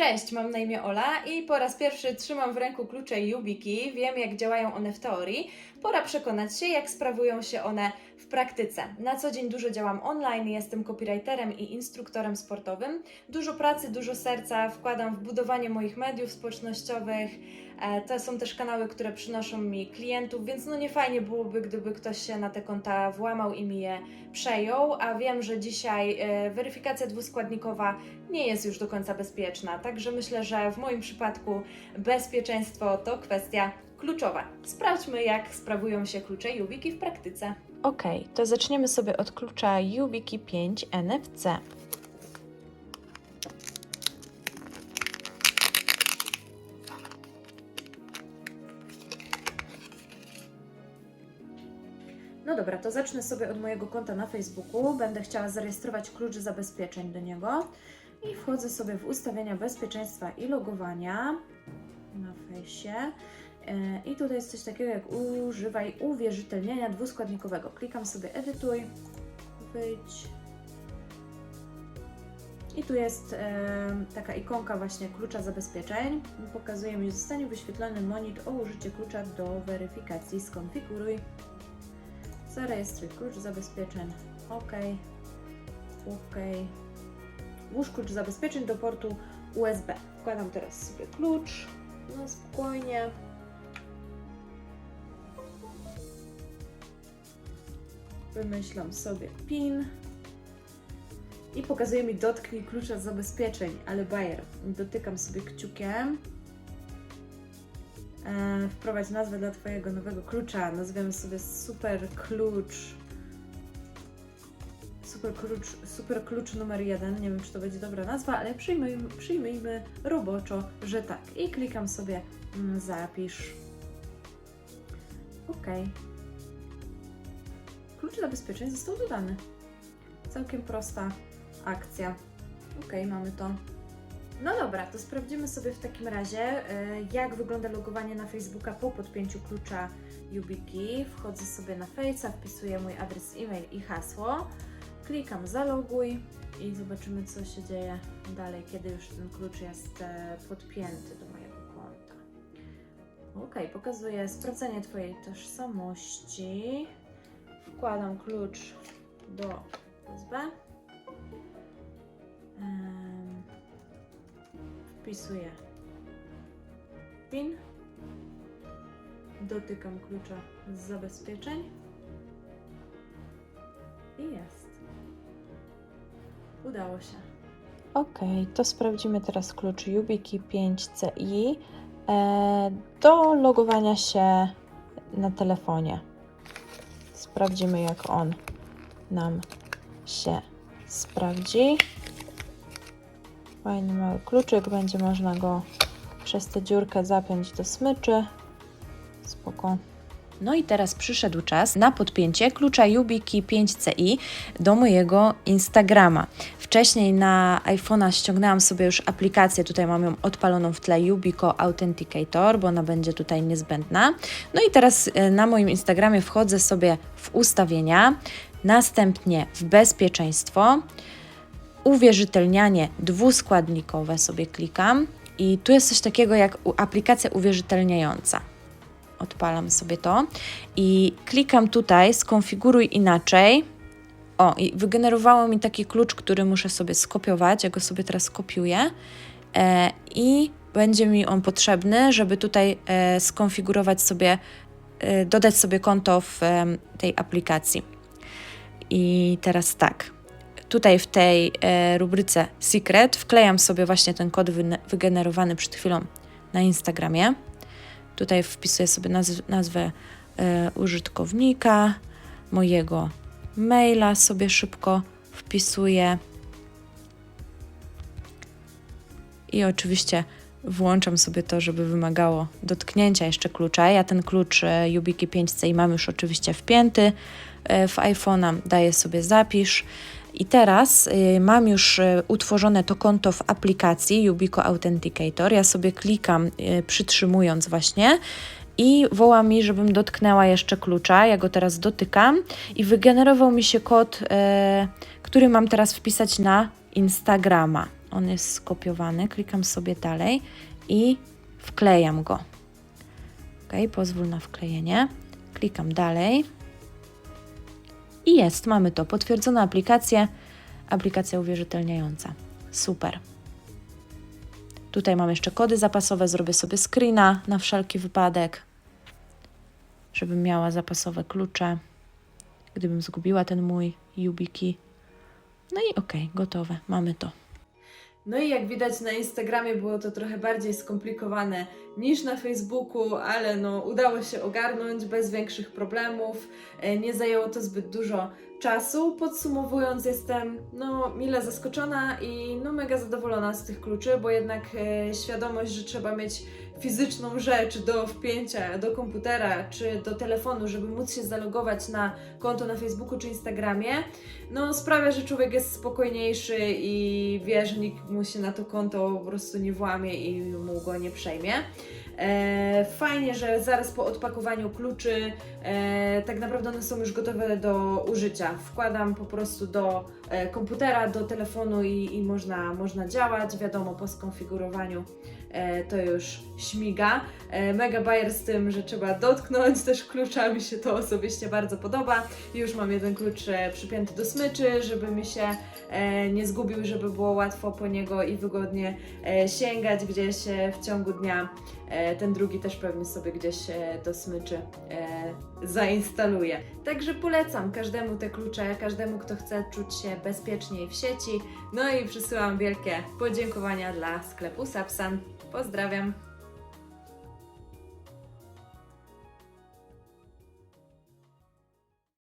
Cześć, mam na imię Ola i po raz pierwszy trzymam w ręku klucze Yubiki. Wiem, jak działają one w teorii. Pora przekonać się, jak sprawują się one w praktyce. Na co dzień dużo działam online, jestem copywriterem i instruktorem sportowym. Dużo pracy, dużo serca wkładam w budowanie moich mediów społecznościowych. E, To są też kanały, które przynoszą mi klientów, więc no nie fajnie byłoby, gdyby ktoś się na te konta włamał i mi je przejął, a wiem, że dzisiaj e, weryfikacja dwuskładnikowa nie jest już do końca bezpieczna. Także myślę, że w moim przypadku bezpieczeństwo to kwestia kluczowa. Sprawdźmy, jak sprawują się klucze Yubiki w praktyce. Ok, to zaczniemy sobie od klucza YubiKey 5 NFC. No dobra, to zacznę sobie od mojego konta na Facebooku. Będę chciała zarejestrować klucz zabezpieczeń do niego i wchodzę sobie w ustawienia bezpieczeństwa i logowania na fejsie. E, I tutaj jest coś takiego jak używaj uwierzytelnienia dwuskładnikowego. Klikam sobie edytuj, wyjdź. I tu jest e, taka ikonka właśnie klucza zabezpieczeń. Pokazuje mi, że zostanie wyświetlony monit o użycie klucza do weryfikacji. Skonfiguruj. Zarejestruj klucz zabezpieczeń. OK. OK. Włóż klucz zabezpieczeń do portu USB. Wkładam teraz sobie klucz. No spokojnie. Wymyślam sobie PIN. I pokazuje mi dotknij klucza zabezpieczeń, ale Bayer. Dotykam sobie kciukiem. E, wprowadź nazwę dla Twojego nowego klucza. Nazwiemy sobie super klucz. Super klucz, super klucz numer jeden. Nie wiem, czy to będzie dobra nazwa, ale przyjmijmy, przyjmijmy roboczo, że tak. I klikam sobie mm, zapisz. OK. Klucz zabezpieczeń został dodany. Całkiem prosta akcja. OK, mamy to. No dobra, to sprawdzimy sobie w takim razie, y, jak wygląda logowanie na Facebooka po podpięciu klucza YubiKey. Wchodzę sobie na Face'a, wpisuję mój adres e-mail i hasło. Klikam zaloguj i zobaczymy, co się dzieje dalej, kiedy już ten klucz jest e, podpięty do mojego konta. Ok, pokazuje sprawdzenie Twojej tożsamości. Wkładam klucz do USB. Wpisuję PIN, dotykam klucza z zabezpieczeń i jest. Udało się. Ok, to sprawdzimy teraz klucz YubiKey 5CI e, do logowania się na telefonie. Sprawdzimy, jak on nam się sprawdzi. Fajny mały kluczyk, będzie można go przez tę dziurkę zapiąć do smyczy. Spoko. No i teraz przyszedł czas na podpięcie klucza YubiKey 5CI do mojego Instagrama. Wcześniej na iPhone'a ściągnęłam sobie już aplikację, tutaj mam ją odpaloną w tle Yubico Authenticator, bo ona będzie tutaj niezbędna. No i teraz e, na moim Instagramie wchodzę sobie w ustawienia, następnie w bezpieczeństwo, uwierzytelnianie dwuskładnikowe sobie klikam i tu jest coś takiego jak aplikacja uwierzytelniająca. Odpalam sobie to i klikam tutaj skonfiguruj inaczej. O, i wygenerowało mi taki klucz, który muszę sobie skopiować. Ja go sobie teraz kopiuję e, i będzie mi on potrzebny, żeby tutaj e, skonfigurować sobie, e, dodać sobie konto w e, tej aplikacji. I teraz tak. Tutaj w tej e, rubryce Secret wklejam sobie właśnie ten kod wygenerowany przed chwilą na Instagramie. Tutaj wpisuję sobie nazw- nazwę e, użytkownika, mojego maila sobie szybko wpisuję. I oczywiście włączam sobie to, żeby wymagało dotknięcia jeszcze klucza. Ja ten klucz e, YubiKey 5C mam już oczywiście wpięty e, w iPhone'a, daję sobie zapisz. I teraz y, mam już y, utworzone to konto w aplikacji Yubico Authenticator. Ja sobie klikam, y, przytrzymując właśnie i woła mi, żebym dotknęła jeszcze klucza. Ja go teraz dotykam i wygenerował mi się kod, który mam teraz wpisać na Instagrama. on jest skopiowany. Klikam sobie dalej i wklejam go. Ok, pozwól na wklejenie. Klikam dalej. I jest, mamy to. Potwierdzona aplikacja. Aplikacja uwierzytelniająca. Super. Tutaj mam jeszcze kody zapasowe. Zrobię sobie screena na wszelki wypadek, żebym miała zapasowe klucze, gdybym zgubiła ten mój YubiKey. No i okej, gotowe. Mamy to. No i jak widać na Instagramie było to trochę bardziej skomplikowane niż na Facebooku, ale no udało się ogarnąć bez większych problemów. E, Nie zajęło to zbyt dużo czasu. Podsumowując, jestem no mile zaskoczona i no mega zadowolona z tych kluczy, bo jednak e, świadomość, że trzeba mieć fizyczną rzecz do wpięcia do komputera czy do telefonu, żeby móc się zalogować na konto na Facebooku czy Instagramie, no sprawia, że człowiek jest spokojniejszy i wie, że nikt mu się na to konto po prostu nie włamie i mu go nie przejmie. E, fajnie, że zaraz po odpakowaniu kluczy e, tak naprawdę one są już gotowe do użycia. Wkładam po prostu do e, komputera, do telefonu i, i można, można działać. Wiadomo, po skonfigurowaniu to już śmiga. Mega bajer z tym, że trzeba dotknąć też klucza, mi się to osobiście bardzo podoba. Już mam jeden klucz przypięty do smyczy, żeby mi się nie zgubił, żeby było łatwo po niego i wygodnie sięgać gdzieś w ciągu dnia. Ten drugi też pewnie sobie gdzieś e, do smyczy e, zainstaluję. Także polecam każdemu te klucze, każdemu, kto chce czuć się bezpieczniej w sieci. No i przysyłam wielkie podziękowania dla sklepu Sapsan. Pozdrawiam!